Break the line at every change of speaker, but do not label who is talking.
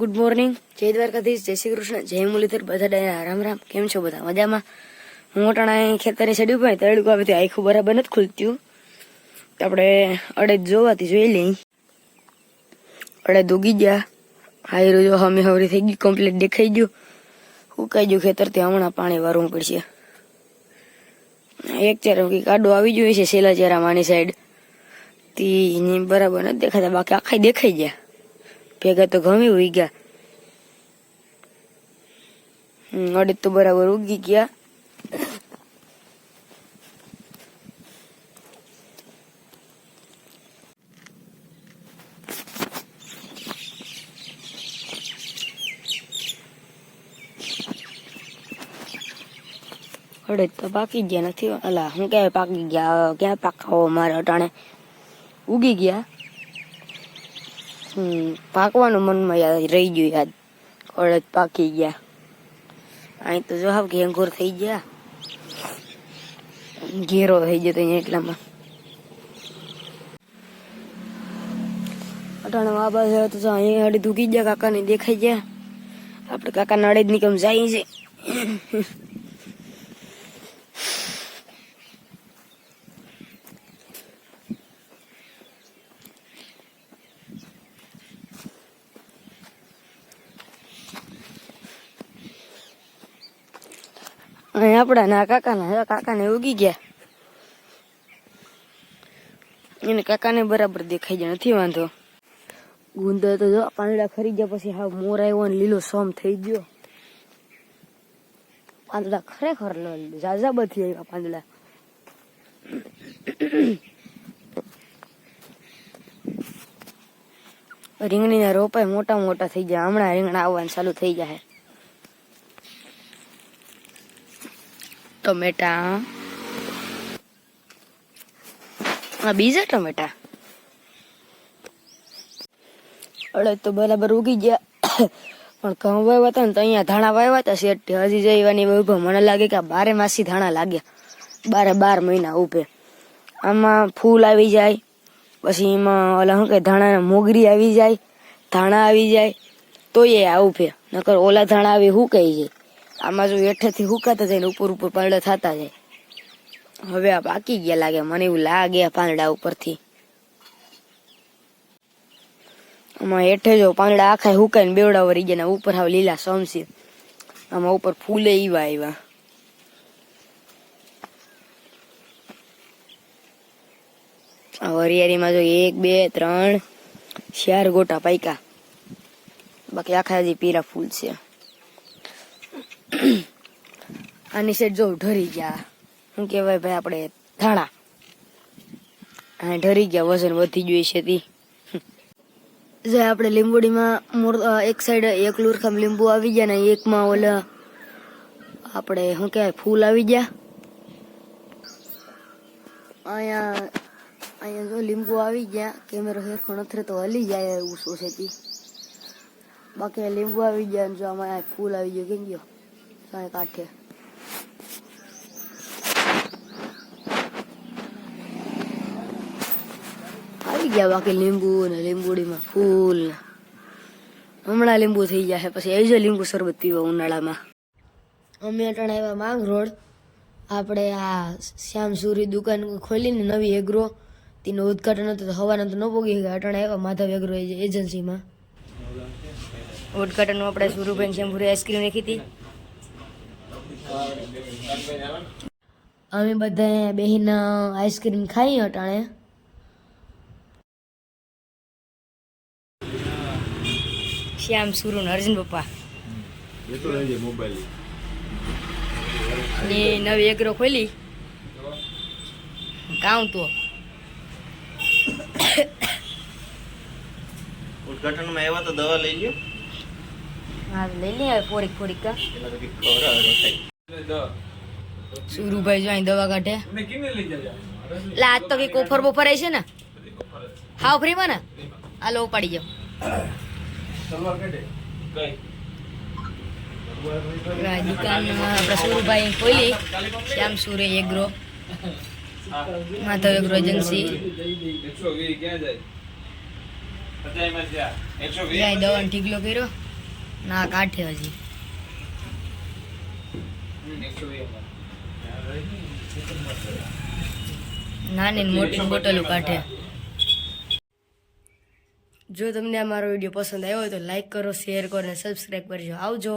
Good morning જય દ્વારકાધીશ, જય શ્રી કૃષ્ણ, જય મુરલીધર બધા રામ રામ. કેમ છો બધા? મજામાં? હું અટાણા ખેતરે ચડ્યું ભાઈ તડકો આવે આખું બરાબર નથી ખુલતું. તો આપણે અડદ જોવાથી જોઈ લઈ અડદ ઉગી ગયા. હાયરું જો હમી હવરી થઈ ગયું કમ્પ્લીટ દેખાઈ ગયું. ઉકાઈ ગયું ખેતરથી, હમણાં પાણી વારવું પડશે. એક ચાર કાડો આવી ગયો છે સેલા ચેરા માની સાઈડ તી બરાબર નથી દેખાતા, બાકી આખા દેખાઈ ગયા. ભેગા તો ગમી ઉઈ ગયા હમ, અડદ તો બરાબર ઉગી ગયા અડદ તો પાકી ગયા નથી અલા હું ક્યાંય પાકી ગયા ક્યાં પાકાવો મારે અટાણે ઉગી ગયા હમ પાકવાનું મનમાં યાદ રહી ગયું યાદ. અડદ પાકી ગયા. અહીં તો જવાબ કે અંગુર થઈ ગયા. ઘેરો થઈ જતો અહીંયા એટલામાં. અટાણે આ બાજુ તો અહીંયા અહીં અડદ ઉગી ગયા, કાકાને દેખાઈ ગયા. આપણે કાકાના અડદની કમ જાય છે. અહીં આપણા ના કાકાના કાકાને ઉગી ગયા. એને કાકાને બરાબર દેખાઈ જાય, નથી વાંધો. ગુંદર તો જો, પાંદડા ખરી ગયા, પછી હા મોર આવ્યો ને લીલો સોમ થઈ ગયો. પાંદડા ખરેખર ઝાઝા બધી આવ્યા પાંદડા. રીંગણીના રોપાય મોટા મોટા થઈ ગયા, હમણાં રીંગણા આવવાનું ચાલુ થઈ જાય ટમેટા આ બીજા ટમેટા? અડદ તો બરાબર ઉગી ગયા. પણ ઘઉં વાવ્યા હતા ને તો અહીંયા ધાણા વાવ્યા હતા. શેઠ હજી જઈવાની વૈભવ મને લાગે કે બારે માસી ધાણા લાગ્યા. બારે બાર મહિના ઉભે. આમાં ફૂલ આવી જાય. પછી એમાં ઓલા શું કે ધાણા મોગરી આવી જાય. ધાણા આવી જાય. તો એ આવું ફે નકર ઓલા ધાણા આવી હુકાઈ જાય આમાં જો હેઠેથી હુકાતા જાય ને ઉપર ઉપર પાંદડા થતા જાય. હવે આ પાકી ગયા લાગે, મને એવું લાગે પાંદડા ઉપરથી. આમાં હેઠે જો પાંદડા આખા હુકાઈને બેવડા વરી ગયા ને ઉપર હાવ લીલા સમસી આમાં ઉપર ફૂલે ઈવા આવ્યા આ વરિયાળીમાં જો એક, બે, ત્રણ, ચાર ગોટા પાયકા. બાકી આખા હજી પીરા ફૂલ છે. આની સાઈડ જો ઢરી ગયા. શું કહેવાય ભાઈ આપણે? ધાણા. હા ઢરી ગયા, વજન વધી ગયું છે તી જે આપણે લીંબોડીમાં એક સાઈડ એક લુરખામ લીંબુ આવી ગયા ને એકમાં ઓલા આપણે, શું કહેવાય, ફૂલ આવી ગયા. અહીંયા અહીંયા જો લીંબુ આવી ગયા, કેમેરો હેરખો નથી તો હલી જાય એવું તી બાકી લીંબુ આવી ગયા જો આમાં ફૂલ આવી ગયો, કેમ ગયો? કાંઈ કાંઠે. આવી ગયા બાકી લીંબુ ને લીંબુડીમાં ફૂલ. હમણાં લીંબુ થઈ ગયા છે, પછી એજ લીંબુ શરબત પીવા ઉનાળામાં. અમે અટાણે આવ્યા માંગ રોડ. આપણે આ શ્યામ સુરી દુકાન ખોલીને નવી એગ્રો તેનું ઉદઘાટન હતું તો હવાના તો ન પોગી ગયા, અટાણે આવ્યા માધવ એગ્રો એજન્સીમાં ઉદઘાટનનું આપણે સુરુબેન શેમ્પુરી આઈસ્ક્રીમ રાખી હતી. અમે બધા બેહીને આઈસ્ક્રીમ ખાઈ અટાણે. શ્યામ સુરુ ને અર્જુન પપ્પા.
એ તો રહેજે મોબાઈલ
ને નવી એગ્રો ખોલી. કાઉ તો.
ઉદઘાટનમાં આવ્યા તો દવા લઈ લ્યો.
હા લઈ લે હવે ફોરીક ફોડીક કા સુરુભાઈ જો અહીં દવા કાઢે. એટલે આજ તો કંઈક ઓફર બોફર આવી છે ને? હાવ ફ્રીમાં ને? હાલો ઉપાડી જાઓ
કઈ?
દુકાનમાં આપણે સુરુભાઈ ખોલી શ્યામ સુરે એગ્રો માધવ એગ્રો એજન્સી.
ક્યાં જાય? પચાસમાં જ્યાં એકસો વીસ
જાય દવાનો ઢીકલો કર્યો. ના કાઢે હજી. નાની ને મોટી બોટલો કાઢે જો તમને આ મારો વીડિયો પસંદ આવ્યો હોય તો લાઈક કરો શેર કરો અને સબસ્ક્રાઈબ કરજો. આવજો.